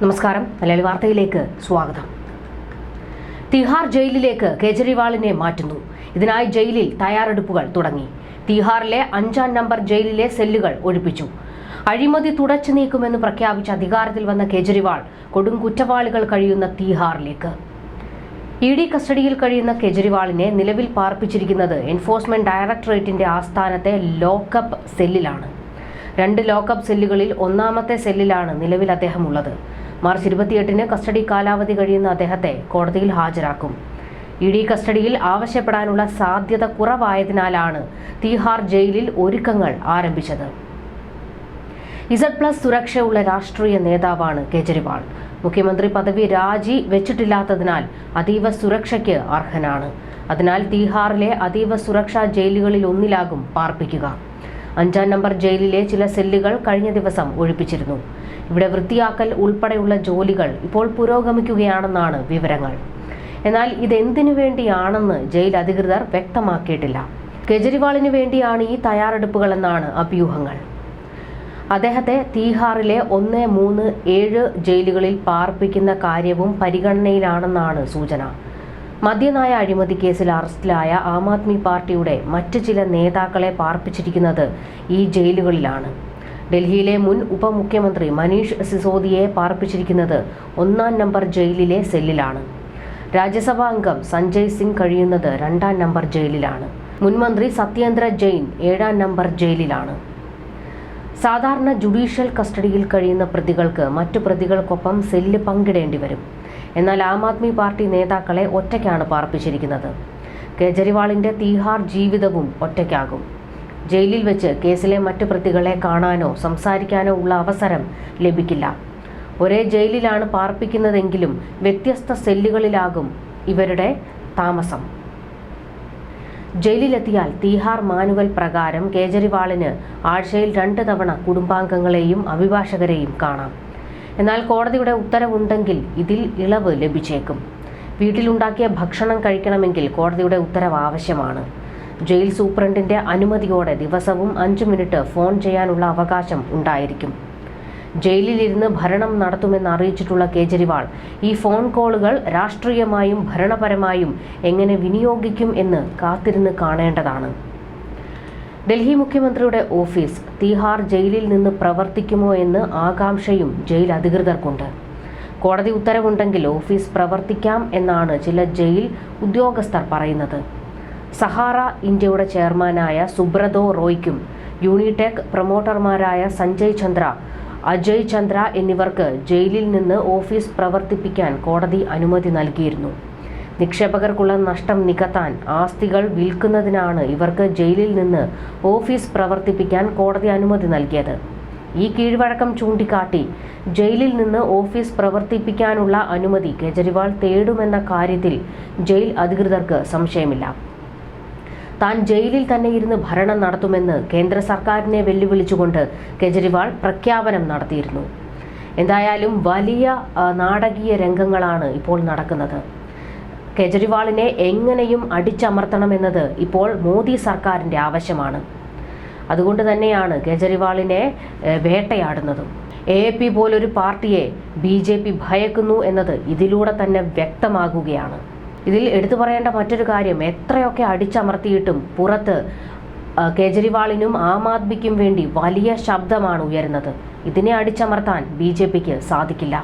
നമസ്കാരം. മലയാളി വാർത്തയിലേക്ക് സ്വാഗതം. തിഹാർ ജയിലിലേക്ക് കേജ്രിവാളിനെ മാറ്റുന്നു. ഇതിനായി ജയിലിൽ തയ്യാറെടുപ്പുകൾ തുടങ്ങി. തിഹാറിലെ അഞ്ചാം നമ്പർ ജയിലിലെ സെല്ലുകൾ ഒഴിപ്പിച്ചു. അഴിമതി തുടച്ചു നീക്കുമെന്ന് പ്രഖ്യാപിച്ച അധികാരത്തിൽ വന്ന കേജ്രിവാൾ കൊടും കുറ്റവാളികൾ കഴിയുന്ന തിഹാറിലേക്ക്. ഇ ഡി കസ്റ്റഡിയിൽ കഴിയുന്ന കേജ്രിവാളിനെ നിലവിൽ പാർപ്പിച്ചിരിക്കുന്നത് എൻഫോഴ്സ്മെന്റ് ഡയറക്ടറേറ്റിന്റെ ആസ്ഥാനത്തെ ലോക്കപ്പ് സെല്ലിലാണ്. രണ്ട് ലോക്കപ്പ് സെല്ലുകളിൽ ഒന്നാമത്തെ സെല്ലിലാണ് നിലവിൽ അദ്ദേഹം ഉള്ളത് മാർച്ച് ഇരുപത്തിയെട്ടിന് കസ്റ്റഡി കാലാവധി കഴിയുന്ന അദ്ദേഹത്തെ കോടതിയിൽ ഹാജരാക്കും. ഇ ഡി കസ്റ്റഡിയിൽ ആവശ്യപ്പെടാനുള്ള സാധ്യത കുറവായതിനാലാണ് തീഹാർ ജയിലിൽ ഒരുക്കങ്ങൾ ആരംഭിച്ചത്. ഇസഡ് പ്ലസ് സുരക്ഷയുള്ള രാഷ്ട്രീയ നേതാവാണ് കേജ്രിവാൾ. മുഖ്യമന്ത്രി പദവി രാജി വെച്ചിട്ടില്ലാത്തതിനാൽ അതീവ സുരക്ഷയ്ക്ക് അർഹനാണ്. അതിനാൽ തീഹാറിലെ അതീവ സുരക്ഷാ ജയിലുകളിൽ ഒന്നിലാകും പാർപ്പിക്കുക. അഞ്ചാം നമ്പർ ജയിലിലെ ചില സെല്ലുകൾ കഴിഞ്ഞ ദിവസം ഒഴിപ്പിച്ചിരുന്നു. ഇവിടെ വൃത്തിയാക്കൽ ഉൾപ്പെടെയുള്ള ജോലികൾ ഇപ്പോൾ പുരോഗമിക്കുകയാണെന്നാണ് വിവരങ്ങൾ. എന്നാൽ ഇതെന്തിനു വേണ്ടിയാണെന്ന് ജയിൽ അധികൃതർ വ്യക്തമാക്കിയിട്ടില്ല. കെജ്രിവാളിന് വേണ്ടിയാണ് ഈ തയ്യാറെടുപ്പുകളെന്നാണ് അഭ്യൂഹങ്ങൾ. അദ്ദേഹത്തെ തീഹാറിലെ ഒന്ന് മൂന്ന് ഏഴ് ജയിലുകളിൽ പാർപ്പിക്കുന്ന കാര്യവും പരിഗണനയിലാണെന്നാണ് സൂചന. മദ്യനായ അഴിമതി കേസിൽ അറസ്റ്റിലായ ആം ആദ്മി പാർട്ടിയുടെ മറ്റ് ചില നേതാക്കളെ പാർപ്പിച്ചിരിക്കുന്നത് ഈ ജയിലുകളിലാണ്. ഡൽഹിയിലെ മുൻ ഉപമുഖ്യമന്ത്രി മനീഷ് സിസോദിയെ പാർപ്പിച്ചിരിക്കുന്നത് ഒന്നാം നമ്പർ ജയിലിലെ സെല്ലിലാണ്. രാജ്യസഭാ അംഗം സഞ്ജയ് സിംഗ് കഴിയുന്നത് രണ്ടാം നമ്പർ ജയിലിലാണ്. മുൻമന്ത്രി സത്യേന്ദ്ര ജെയിൻ ഏഴാം നമ്പർ ജയിലിലാണ്. സാധാരണ ജുഡീഷ്യൽ കസ്റ്റഡിയിൽ കഴിയുന്ന പ്രതികൾക്ക് മറ്റു പ്രതികൾക്കൊപ്പം സെല്ല് പങ്കിടേണ്ടി വരും. എന്നാൽ ആം ആദ്മി പാർട്ടി നേതാക്കളെ ഒറ്റയ്ക്കാണ് പാർപ്പിച്ചിരിക്കുന്നത്. കേജ്രിവാളിന്റെ തീഹാർ ജീവിതവും ഒറ്റയ്ക്കാകും. ജയിലിൽ വെച്ച് കേസിലെ മറ്റു പ്രതികളെ കാണാനോ സംസാരിക്കാനോ ഉള്ള അവസരം ലഭിക്കില്ല. ഒരേ ജയിലിലാണ് പാർപ്പിക്കുന്നതെങ്കിലും വ്യത്യസ്ത സെല്ലുകളിലാകും ഇവരുടെ താമസം. ജയിലിലെത്തിയാൽ തീഹാർ മാനുവൽ പ്രകാരം കേജ്രിവാളിന് ആഴ്ചയിൽ രണ്ട് തവണ കുടുംബാംഗങ്ങളെയും അഭിഭാഷകരെയും കാണാം. എന്നാൽ കോടതിയുടെ ഉത്തരവുണ്ടെങ്കിൽ ഇതിൽ ഇളവ് ലഭിച്ചേക്കും. വീട്ടിലുണ്ടാക്കിയ ഭക്ഷണം കഴിക്കണമെങ്കിൽ കോടതിയുടെ ഉത്തരവ് ആവശ്യമാണ്. ജയിൽ സൂപ്രണ്ടിന്റെ അനുമതിയോടെ ദിവസവും അഞ്ച് മിനിറ്റ് ഫോൺ ചെയ്യാനുള്ള അവകാശം ഉണ്ടായിരിക്കും. ജയിലിലിരുന്ന് ഭരണം നടത്തുമെന്ന് അറിയിച്ചിട്ടുള്ള കേജ്രിവാൾ ഈ ഫോൺ കോളുകൾ രാഷ്ട്രീയമായും ഭരണപരമായും എങ്ങനെ വിനിയോഗിക്കും എന്ന് കാത്തിരുന്ന് കാണേണ്ടതാണ്. ഡൽഹി മുഖ്യമന്ത്രിയുടെ ഓഫീസ് തീഹാർ ജയിലിൽ നിന്ന് പ്രവർത്തിക്കുമോ എന്ന് ആകാംക്ഷയും ജയിൽ അധികൃതർക്കുണ്ട്. കോടതി ഉത്തരവുണ്ടെങ്കിൽ ഓഫീസ് പ്രവർത്തിക്കാം എന്നാണ് ചില ജയിൽ ഉദ്യോഗസ്ഥർ പറയുന്നത്. സഹാറ ഇന്ത്യയുടെ ചെയർമാനായ സുബ്രതോ റോയ്ക്കും യൂണിടെക് പ്രൊമോട്ടർമാരായ സഞ്ജയ് ചന്ദ്ര അജയ് ചന്ദ്ര എന്നിവർക്ക് ജയിലിൽ നിന്ന് ഓഫീസ് പ്രവർത്തിപ്പിക്കാൻ കോടതി അനുമതി നൽകിയിരുന്നു. നിക്ഷേപകർക്കുള്ള നഷ്ടം നികത്താൻ ആസ്തികൾ വിൽക്കുന്നതിനാണ് ഇവർക്ക് ജയിലിൽ നിന്ന് ഓഫീസ് പ്രവർത്തിപ്പിക്കാൻ കോടതി അനുമതി നൽകിയത്. ഈ കീഴ്വഴക്കം ചൂണ്ടിക്കാട്ടി ജയിലിൽ നിന്ന് ഓഫീസ് പ്രവർത്തിപ്പിക്കാനുള്ള അനുമതി കേജ്രിവാൾ തേടുമെന്ന കാര്യത്തിൽ ജയിൽ അധികൃതർക്ക് സംശയമില്ല. താൻ ജയിലിൽ തന്നെ ഇരുന്ന് ഭരണം നടത്തുമെന്ന് കേന്ദ്ര സർക്കാരിനെ വെല്ലുവിളിച്ചുകൊണ്ട് കേജ്രിവാൾ പ്രഖ്യാപനം നടത്തിയിരുന്നു. എന്തായാലും വലിയ നാടകീയ രംഗങ്ങളാണ് ഇപ്പോൾ നടക്കുന്നത്. കേജ്രിവാളിനെ എങ്ങനെയും അടിച്ചമർത്തണമെന്നത് ഇപ്പോൾ മോദി സർക്കാരിന്റെ ആവശ്യമാണ്. അതുകൊണ്ട് തന്നെയാണ് കേജ്രിവാളിനെ വേട്ടയാടുന്നതും. എ പി പോലൊരു പാർട്ടിയെ ബി ജെ പി ഭയക്കുന്നു എന്നത് ഇതിലൂടെ തന്നെ വ്യക്തമാകുകയാണ്. ഇതിൽ എടുത്തു പറയേണ്ട മറ്റൊരു കാര്യം എത്രയൊക്കെ അടിച്ചമർത്തിയിട്ടും പുറത്ത് കേജ്രിവാളിനും ആം ആദ്മിക്കും വേണ്ടി വലിയ ശബ്ദമാണ് ഉയരുന്നത്. ഇതിനെ അടിച്ചമർത്താൻ ബി സാധിക്കില്ല.